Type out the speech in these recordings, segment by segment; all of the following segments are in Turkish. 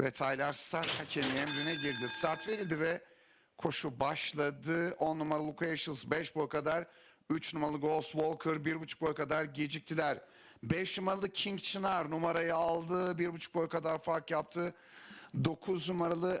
Ve Tyler start hakemi emrine girdi. Start verildi ve koşu başladı. 10 numaralı Luka Ashles 5 boy kadar. 3 numaralı Ghost Walker 1,5 boy kadar geciktiler. 5 numaralı King Çınar numarayı aldı. 1,5 boy kadar fark yaptı. 9 numaralı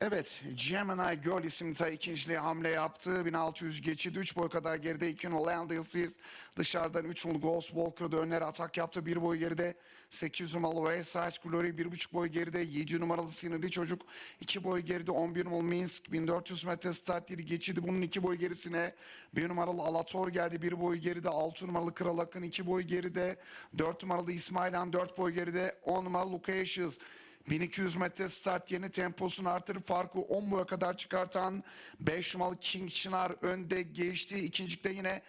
Evet, Gemini Girl isimli tay ikinciliğe hamle yaptı. 1600 geçidi 3 boy kadar geride 2 numaralı Landilsiz dışarıdan 3 numaralı Ghost Walker da önlere atak yaptı. 1 boy geride 8 numaralı Westside Glory. 1,5 boy geride 7 numaralı Sinirli Çocuk. 2 boy geride 11 numaralı Minsk. 1400 metre start yeri geçidi. Bunun 2 boy gerisine 1 numaralı Alator geldi. 1 boy geride 6 numaralı Kral Akın. 2 boy geride 4 numaralı İsmailan 4 boy geride 10 numaralı Lucasius 1200 metre start yeni temposunu artırıp farkı 10 boya kadar çıkartan 5 numaralı King Çınar önde geçti. İkincilikte yine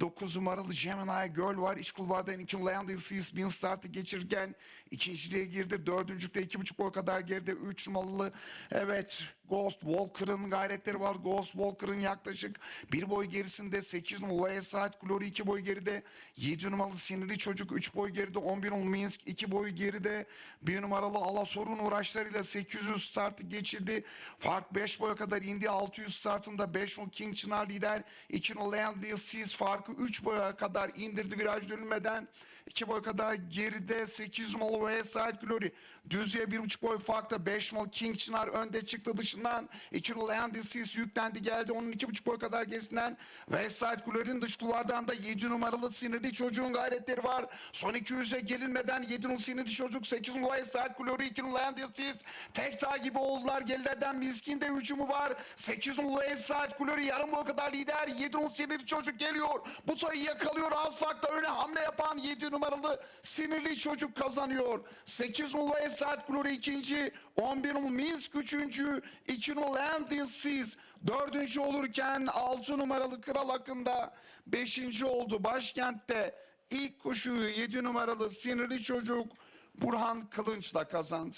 9 numaralı Gemini Girl var. İç kulvarda Nikin Landing Seas bin startı geçirirken ikinciliğe girdi. Dördüncülükte 2,5 boy kadar geride 3 numaralı evet Ghost Walker'ın gayretleri var. Ghost Walker'ın yaklaşık bir boy gerisinde 8 numaralı Westside Glory 2 boy geride 7 numaralı Sinirli Çocuk 3 boy geride 11 numaralı Minsk 2 boy geride 1 numaralı Alasor'un uğraşlarıyla 800 startı geçirdi. Fark 5 boya kadar indi. 600 startında 5 numaralı King Çınar lider. 2 numaralı Landley Seas farkı 3 boya kadar indirdi viraj dönülmeden. 2 boy kadar geride 8 numaralı Westside Glory. Düzlüğe 1,5 boy farkta 5 numaralı King Çınar önde çıktı dışından. 2 numaralı Landley Seas yüklendi geldi. Onun 2,5 boy kadar gerisinden Westside Glory'nin dış kulvardan da 7 numaralı sinirli çocuğun gayretleri var. Son 200'e gelinmeden 7 numaralı sinirli çocuk 8 numaralı Westside Glory 2 numaralı Landley Seas tek tağ gibi oldular. Gerilerden Miskin de hücumu var. 8 numaralı Westside Glory yarım boy kadar lider. 7 numaralı sinirli çocuk geliyor. Bu sayıyı yakalıyor. Az farkla öne hamle yapan 7 numaralı sinirli çocuk kazanıyor. 8 numaralı Westside Glory ikinci. 11 numaralı Minsk üçüncü. 2 numaralı Seas dördüncü olurken 6 numaralı Kral Akın'da 5. oldu. Başkentte ilk koşuyu 7 numaralı sinirli çocuk Burhan Kılınç'la kazandı.